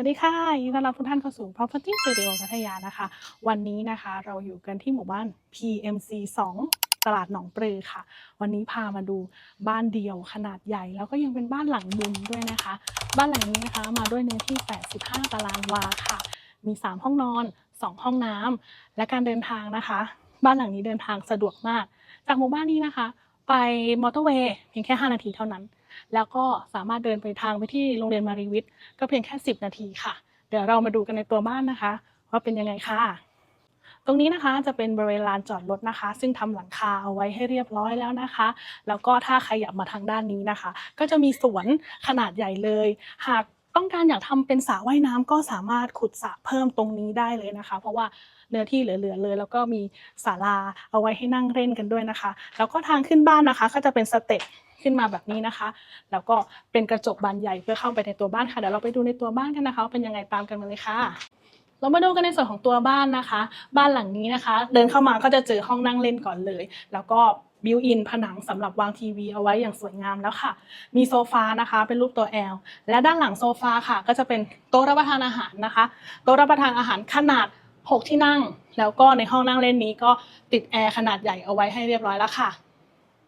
วัสดีค่ะยินดีต้อนรับทุกท่านเข้าสู่ Property Studio พัทยานะคะ วันนี้นะคะเราอยู่กันที่หมู่บ้าน PMC 2 ตลาดหนองปลือค่ะ วันนี้พามาดูบ้านเดี่ยวขนาดใหญ่ แล้วก็ยังเป็นบ้านหลังมุมด้วยนะคะ บ้านหลังนี้นะคะมาด้วยเนื้อที่ 85 ตารางวาค่ะ มี 3 ห้องนอน 2 ห้องน้ำและการเดินทางนะคะ บ้านหลังนี้เดินทางสะดวกมาก จากหมู่บ้านนี้นะคะ ไปมอเตอร์เวย์เพียงแค่ 5 นาทีเท่านั้น แล้วก็สามารถเดินไปทางไปที่โรงเรียนมารีวิทย์ก็เพียงแค่ 10 นาทีค่ะ เดี๋ยวเรามาดูกันในตัวบ้านนะคะ ว่าเป็นยังไงค่ะ ตรงนี้นะคะจะเป็นบริเวณลานจอดรถนะคะ ซึ่งทำหลังคาเอาไว้ให้เรียบร้อยแล้วนะคะ แล้วก็ถ้าขยับมาทางด้านนี้นะคะ ก็จะมีสวนขนาดใหญ่เลย หาก ต้องการอยากทำเป็นสระว่ายน้ำก็สามารถขุดสระเพิ่มตรงนี้ได้เลยนะคะ เพราะว่าเนื้อที่เหลือๆเลย แล้วก็มีศาลาเอาไว้ให้นั่งเล่นกันด้วยนะคะ แล้วก็ทางขึ้นบ้านนะคะ ก็จะเป็นสเต็ปขึ้นมาแบบนี้นะคะ แล้วก็เป็นกระจกบานใหญ่เพื่อเข้าไปในตัวบ้านค่ะเดี๋ยวเราไปดูในตัวบ้านกันนะคะเป็นยังไงตามกันมาเลยค่ะเรามาดูกันในส่วนของตัวบ้านนะคะ บ้านหลังนี้นะคะ เดินเข้ามาก็จะเจอห้องนั่งเล่นก่อนเลย แล้วก็ บิวอินผนังสำหรับวางทีวีเอาไว้อย่างสวยงามแล้วค่ะ มีโซฟานะคะเป็นรูปตัว L และด้านหลังโซฟาค่ะ ก็จะเป็นโต๊ะรับประทานอาหารนะคะ โต๊ะรับประทานอาหารขนาด 6 ที่นั่ง แล้วก็ในห้องนั่งเล่นนี้ก็ติดแอร์ขนาดใหญ่เอาไว้ให้เรียบร้อยแล้วค่ะ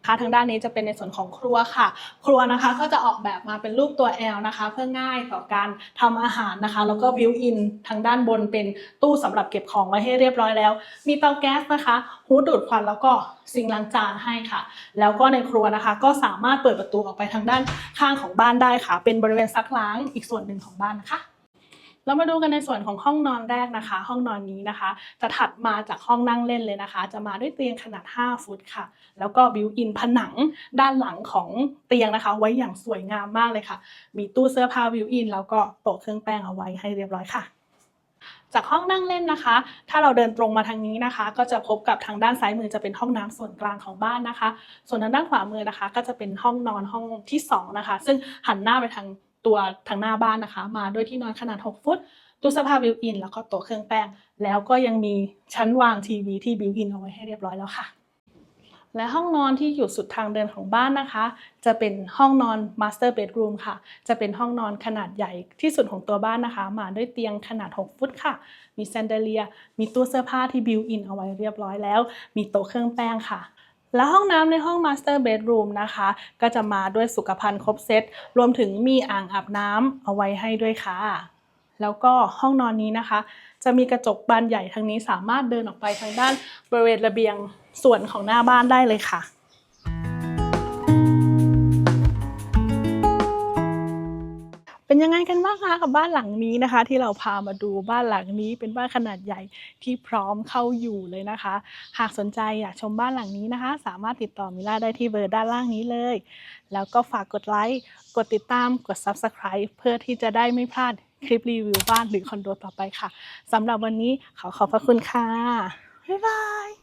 คะทางด้านนี้จะเป็นในส่วนของครัวค่ะ ครัวนะคะก็จะออกแบบมาเป็นรูปตัว L นะคะ เพื่อง่ายต่อการทำอาหารนะคะ แล้วก็บิวอินทางด้านบนเป็นตู้สำหรับเก็บของไว้ให้เรียบร้อยแล้ว มีเตาแก๊สนะคะฮูดูดควันแล้วก็ซิงล้างจานให้ค่ะ แล้วก็ในครัวนะคะ ก็สามารถเปิดประตูออกไปทางด้านข้างของบ้านได้ค่ะ เป็นบริเวณซักล้างอีกส่วนหนึ่งของบ้านนะคะ เรามาดูกันในส่วนของห้องนอนแรกนะคะ ห้องนอนนี้นะคะ จะถัดมาจากห้องนั่งเล่นเลยนะคะ จะมาด้วยเตียงขนาด 5 ฟุตค่ะ แล้วก็บิวอินผนังด้านหลังของเตียงนะคะ ไว้อย่างสวยงามมากเลยค่ะ มีตู้เสื้อผ้าบิวอินแล้วก็โต๊ะเครื่องแป้งเอาไว้ให้เรียบร้อยค่ะจากห้องนั่งเล่นนะคะ ถ้าเราเดินตรงมาทางนี้นะคะ ก็จะพบกับทางด้านซ้ายมือจะเป็นห้องน้ำส่วนกลางของบ้านนะคะ ส่วนทางด้านขวามือนะคะ ก็จะเป็นห้องนอนห้องที่สองนะคะ ซึ่งหันหน้าไปทาง ตัวทางหน้าบ้านนะคะ มาด้วยที่นอนขนาด 6 ฟุตตู้เสื้อผ้าบิวอิน แล้วก็โต๊ะเครื่องแป้ง แล้วก็ยังมีชั้นวางทีวีที่บิวอินเอาไว้ให้เรียบร้อยแล้วค่ะ และห้องนอนที่อยู่สุดทางเดินของบ้านนะคะ จะเป็นห้องนอน Master Bedroom ค่ะ จะเป็นห้องนอนขนาดใหญ่ที่สุดของตัวบ้านนะคะ มาด้วยเตียงขนาด 6 ฟุตค่ะ มีแซนเดเลีย มีตู้เสื้อผ้าที่บิวอินเอาไว้เรียบร้อยแล้ว มีโต๊ะเครื่องแป้งค่ะ และห้องน้ำในห้อง Master Bedroom นะคะ ก็จะมาด้วยสุขภัณฑ์ครบเซตรวมถึงมีอ่างอาบน้ำเอาไว้ให้ด้วยค่ะ แล้วก็ห้องนอนนี้นะคะ จะมีกระจกบานใหญ่ทางนี้สามารถเดินออกไปทางด้านบริเวณระเบียงส่วนของหน้าบ้านได้เลยค่ะ เป็นยังไงกันบ้างคะกับบ้านหลังนี้นะคะ ที่เราพามาดูบ้านหลังนี้เป็นบ้านขนาดใหญ่ที่พร้อมเข้าอยู่เลยนะคะ หากสนใจอยากชมบ้านหลังนี้นะคะ สามารถติดต่อมิล่าได้ที่เบอร์ด้านล่างนี้เลย แล้วก็ฝากกดไลค์กดติดตามกด Subscribe เพื่อที่จะได้ไม่พลาดคลิปรีวิวบ้านหรือคอนโดต่อไปค่ะสำหรับวันนี้ขอขอบพระคุณค่ะบ๊ายบาย